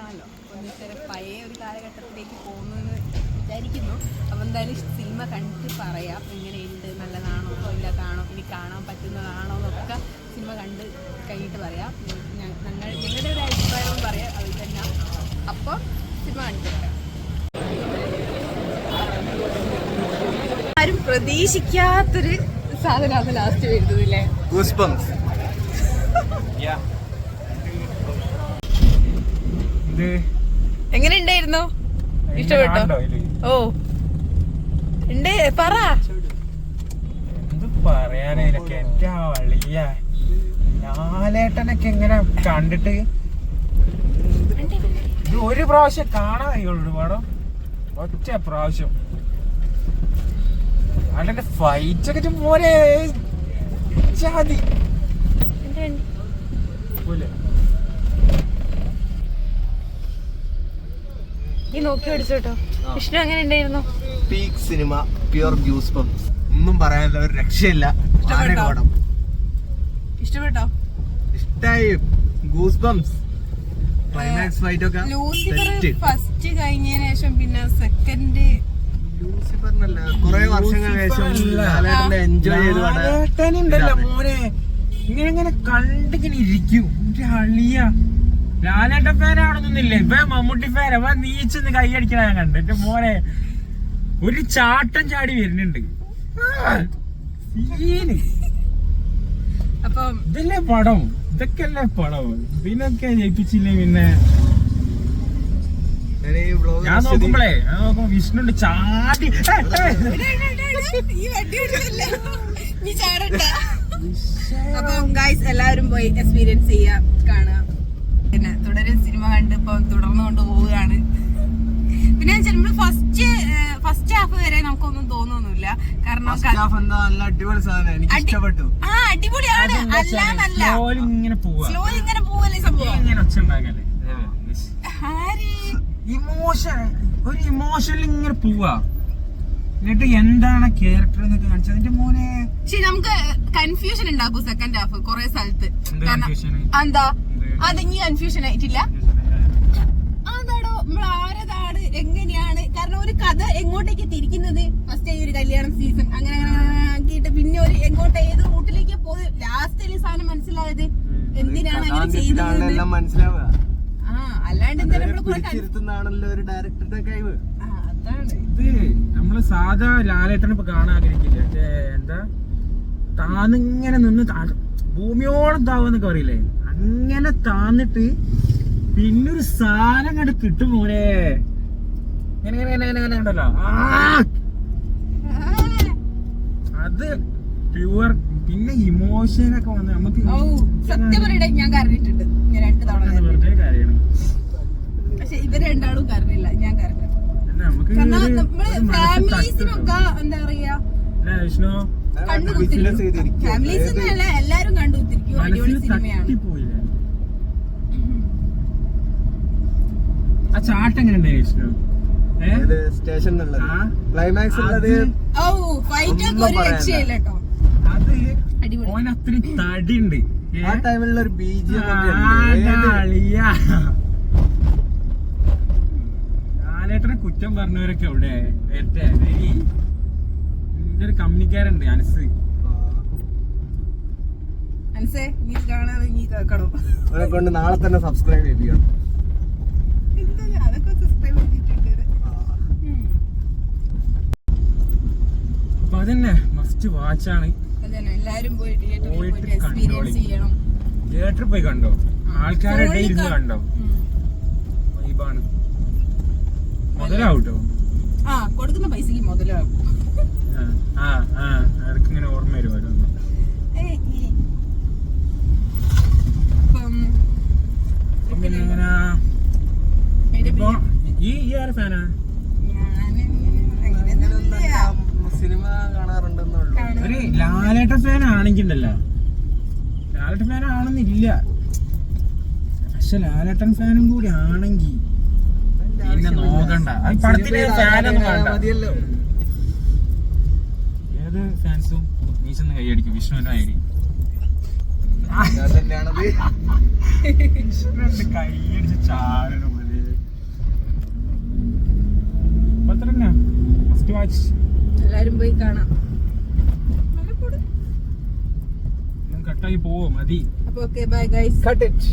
ആണല്ലോ ഒന്ന് ഇത്ര പഴയ ഒരു കാലഘട്ടത്തിലേക്ക് പോകുന്നു എന്ന് വിചാരിക്കുന്നു. അപ്പോൾ എന്തായാലും സിനിമ കണ്ടിട്ട് പറയാം. എങ്ങനെയുണ്ട്? നല്ലതാണോ? ഇല്ലാതാണോ? ഇനി കാണാൻ പറ്റുന്നതാണോ എന്നൊക്കെ സിനിമ കണ്ട് കഴിഞ്ഞിട്ട് പറയാം. ഞങ്ങൾ ഞങ്ങളുടെ ഒരു അഭിപ്രായവും പറയാം. അത് തന്നെ. അപ്പോൾ സിനിമ കണ്ടിട്ട് പറയാം ആരും പ്രതീക്ഷിക്കാത്തൊരു സാധനമാണ് ലാസ്റ്റ് വരുന്നതില്ലേ ഗൂസ്ബംസ് ഇത് എങ്ങനെ ഉണ്ടായിരുന്നു ഇഷ്ടപ്പെട്ടോ? ഓ. ഉണ്ട്. പറ. പറയാനൊക്കെ എന്റെ വളിയ. ലാലേട്ടനൊക്കെ ഇങ്ങനെ കണ്ടിട്ട് ഇത് ഒരു പ്രാവശ്യം കാണാൻ കഴിയുള്ളൂ പടം ഒറ്റ പ്രാവശ്യം. അല്ലെ ഫൈറ്റ് ഒക്കെ പോലെ ജാതി. പോലെ ഈ നോക്കി പഠിച്ചോട്ടോ വിഷ്ണു എങ്ങനെ ഉണ്ടായിരുന്നു? പീക്ക് സിനിമ പ്യുർ ഗൂസ്ബംസ് ഒന്നും പറയാനില്ല ഒരു രക്ഷയില്ല. പടം ഇഷ്ടപ്പെട്ടോ? ഇഷ്ടായി. ഗൂസ്ബംസ് ക്ലൈമാക്സ് ഫൈറ്റ് ഒക്കെ ലൂസിഫർ ഫസ്റ്റ് കഴിഞ്ഞതിന് ശേഷം പിന്നെ സെക്കൻഡ് ലൂസിഫറിനല്ല കുറെ വർഷങ്ങൾക്ക് ശേഷം എൻജോയ് ചെയ്തു മോനെ. ഇങ്ങനെ ഇങ്ങനെ കണ്ടിങ്ങനെ ഇരിക്കും. ഒരു അളിയ. ലാലേട്ടൻ ഫാൻ ആണെന്നൊന്നുമില്ല ഇപ്പൊ മമ്മൂട്ടി ഫാൻ അപ്പൊ നീച്ചെന്ന് കൈയടിക്കണ ഞാൻ കണ്ടു. എന്റെ മോനെ ഒരു ചാട്ടം ചാടി വരുന്നുണ്ട്. അപ്പം ഇതല്ലേ പടം? ഇതൊക്കെ അല്ലേ പടം? ഇതിനൊക്കെ ജയിപ്പിച്ചില്ലേ പിന്നെ? ഞാൻ നോക്കുമ്പോഴേ ഞാൻ നോക്കുമ്പോ വിഷ്ണുണ്ട് ചാടി. അപ്പം എല്ലാവരും പോയി എക്സ്പീരിയൻസ് ചെയ്യാ. കാണുക പിന്നെ തുടരെ സിനിമ കണ്ട് ഇപ്പൊ തുടർന്നു കൊണ്ട് പോവുകയാണ്. പിന്നെ നമ്മൾ ഫസ്റ്റ് ഫസ്റ്റ് ഹാഫ് വരെ നമുക്കൊന്നും തോന്നുന്നില്ല. കാരണം നല്ല അടിപൊളി സാധനം. എനിക്ക് ഇഷ്ടപ്പെട്ടു. ആ അടിപൊളിയാണ്. അല്ലാന്നല്ല. ഇങ്ങനെ സ്ലോ ഇങ്ങനെ പോവല്ലേ സംഭവം? ഇങ്ങനെ ഒച്ച ഉണ്ടാക്കല്ലേ ഇമോഷൻ ഒരു ഇമോഷനിൽ ഇങ്ങനെ പോവാ. എന്നിട്ട് എന്താണ് ക്യാരക്ടർ എന്നൊക്കെ കാണിച്ചത് അതിന്റെ മോനെ. പക്ഷെ നമുക്ക് കൺഫ്യൂഷൻ ഉണ്ടാക്കും സെക്കൻഡ് ഹാഫ് കുറെ സ്ഥലത്ത്. എന്ത്? അതിങ്ങി കൺഫ്യൂഷൻ ആയിട്ടില്ല. അതാടോ ആരതാണ് എങ്ങനെയാണ്? കാരണം ഒരു കഥ എങ്ങോട്ടേക്ക് തിരിക്കുന്നത്? ഫസ്റ്റ് ഈ ഒരു കല്യാണം സീസൺ അങ്ങനെ ആക്കിയിട്ട് പിന്നെ ഒരു എങ്ങോട്ട് ഏത് റൂട്ടിലേക്ക് പോയി ലാസ്റ്റ് സാധനം മനസ്സിലായത് എന്തിനാണ് അങ്ങനെ ചെയ്തത്? മനസ്സിലാവുക. ആ അല്ലാണ്ട് എന്താ നമ്മൾ കുറെ ഒരു ഡയറക്ടറുടെ കഴിവ്. ആ, അതാണ്. ഇത് നമ്മൾ സാധാ ലാലേട്ടനെ ഇപ്പൊ കാണാൻ ആഗ്രഹിക്കില്ല? എന്താ? താനിങ്ങനെ നിന്ന് ഭൂമിയോളം താവെന്നൊക്കെ പറയില്ലേ? അങ്ങനെ താന്നിട്ട് പിന്നൊരു സാധനം കണ്ട് കിട്ടും മോനെ. ഇങ്ങനെ ഇങ്ങനെ ഇങ്ങനെ ഇങ്ങനെ ഉണ്ടല്ലോ. ആ. അത് പ്യുവർ പിന്നെ ഇമോഷൻ ഒക്കെ വന്ന് നമുക്ക് സത്യം പറയട്ടെ ഞാൻ കരഞ്ഞിട്ടുണ്ട്. ഞാൻ രണ്ട് തവണ കരഞ്ഞു വെറുതെ കാര്യമാണ് പക്ഷെ ഇവർ രണ്ടാളും കരഞ്ഞില്ല. ഞാൻ കരഞ്ഞു നമുക്ക് ഫാമിലീസിനൊക്കെ എന്താ പറയാ വിഷ്ണു? കണ്ടു എല്ലാരും തട്ടിപ്പോയില്ലേ? ആ ചാട്ട് എങ്ങനെ ഉണ്ടായി വിഷ്ണു സ്റ്റേഷൻ ക്ലൈമാക്സ് ഉള്ളത് അത് ഓൻ അത്രയും തടിയുണ്ട്? ആ ടൈമിലുള്ള ഒരു ബീജി. ലാലേട്ടനെ കുറ്റം പറഞ്ഞവരൊക്കെ എവിടെ? വരട്ടെ നിന്റെ ഒരു കമ്പനിക്കാരുണ്ട് അനസ് കൊണ്ട് നാളെ തന്നെ സബ്സ്ക്രൈബ് ചെയ്യിപ്പിക്കണം എന്താ അതൊക്കെ സബ്സ്ക്രൈബ് ചെയ്തിട്ടുണ്ട്. ഉം. അപ്പൊ അതന്നെ മസ്റ്റ് വാച്ചാണ് പോയിട്ട് തിയേറ്ററിൽ പോയി കണ്ടോ? ആൾക്കാരുടെ ഇരുന്ന് കണ്ടോ. വൈബാണ് മുതലാവൂട്ടോ? ആ കൊടുക്കുന്ന പൈസക്ക് മുതലാകും ആ ആ ഇടയ്ക്ക് ഇങ്ങനെ ഓർമ്മ വരുമായിരുന്നു. ഇപ്പം പിന്നെ ഇങ്ങനെ അതിന്റെ ഈ ഈ ആരെ ഫാനാ. സിനിമ കാണാറുണ്ടെന്നുള്ളൂ കാണും. ഒരു ലാലേട്ട ഫാൻ ആണെങ്കിൽ ലാലേട്ട ഫാൻ ആണെന്നില്ല പക്ഷെ ലാലേട്ടൻ ഫാനും കൂടി ആണെങ്കിൽ പിന്നെ നോക്കണ്ട. അത് പടത്തിന് ഫാനൊന്നും വേണ്ട. അത് ഫാൻസും നീ കൈയടിക്കും. വിഷ്ണുവിന്റെ ഐ ഡി കൈയടിച്ച് ചാടണം പോയി പോവോ? മതി. Bye guys cut it